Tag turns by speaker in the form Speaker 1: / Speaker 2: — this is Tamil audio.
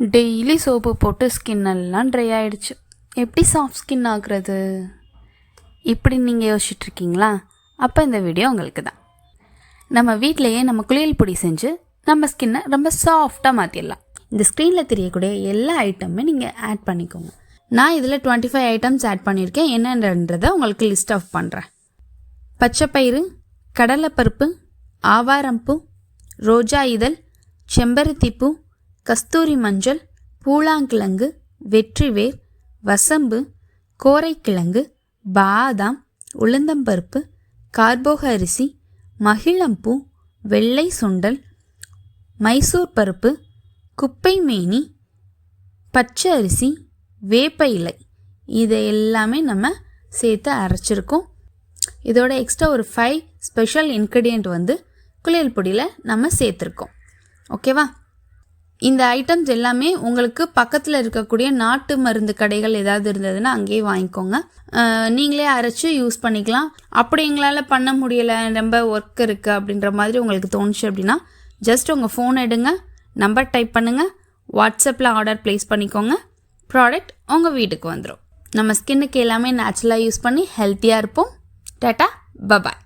Speaker 1: டெய்லி சோப்பு போட்டு ஸ்கின் எல்லாம் ட்ரை ஆயிடுச்சு. எப்படி சாஃப்ட் ஸ்கின் ஆகுறது? இப்படி நீங்கள் யோசிச்சுட்டு இருக்கீங்களா அப்போ இந்த வீடியோ உங்களுக்கு தான் நம்ம வீட்டிலையே நம்ம குளியல் பொடி செஞ்சு நம்ம ஸ்கின்னை ரொம்ப சாஃப்டாக மாற்றிடலாம் இந்த ஸ்க்ரீனில் தெரியக்கூடிய எல்லா ஐட்டமுமே நீங்கள் ஆட் பண்ணிக்கோங்க. நான் இதில் டுவெண்ட்டி ஃபைவ் ஐட்டம்ஸ் ஆட் பண்ணியிருக்கேன். என்னன்றதை உங்களுக்கு லிஸ்ட் ஆஃப் பண்ணுறேன் பச்சைப்பயிறு கடலைப்பருப்பு ஆவாரம்பூ ரோஜா இதழ் செம்பருத்திப்பூ கஸ்தூரி மஞ்சள் பூலாங்கிழங்கு வெற்றிவேர் வசம்பு கோரைக்கிழங்கு பாதாம் உளுந்தம்பருப்பு கார்போக அரிசி மகிழம்பூ வெள்ளை சுண்டல் மைசூர் பருப்பு குப்பை மேனி பச்சை அரிசி வேப்ப இலை. இதை எல்லாமே நம்ம சேர்த்து அரைச்சிருக்கோம். இதோட எக்ஸ்ட்ரா ஒரு ஃபைவ் ஸ்பெஷல் இன்க்ரீடியண்ட் வந்து குளியல் பொடியில் நம்ம சேர்த்துருக்கோம். ஓகேவா இந்த ஐட்டம்ஸ் எல்லாமே உங்களுக்கு பக்கத்தில் இருக்கக்கூடிய நாட்டு மருந்து கடைகள் ஏதாவது இருந்ததுன்னா அங்கேயே வாங்கிக்கோங்க. நீங்களே அரைச்சி யூஸ் பண்ணிக்கலாம். அப்படி எங்களால் பண்ண முடியலை ரொம்ப ஒர்க் இருக்குது அப்படின்ற மாதிரி உங்களுக்கு தோணுச்சு அப்படின்னா ஜஸ்ட் உங்கள் ஃபோன் எடுங்க நம்பர் டைப் பண்ணுங்கள் வாட்ஸ்அப்பில் ஆர்டர் ப்ளேஸ் பண்ணிக்கோங்க ப்ராடக்ட் உங்கள் வீட்டுக்கு வந்துடும் நம்ம ஸ்கின்னுக்கு எல்லாமே நேச்சுரலாக யூஸ் பண்ணி ஹெல்த்தியாக இருப்போம். Tata bye bye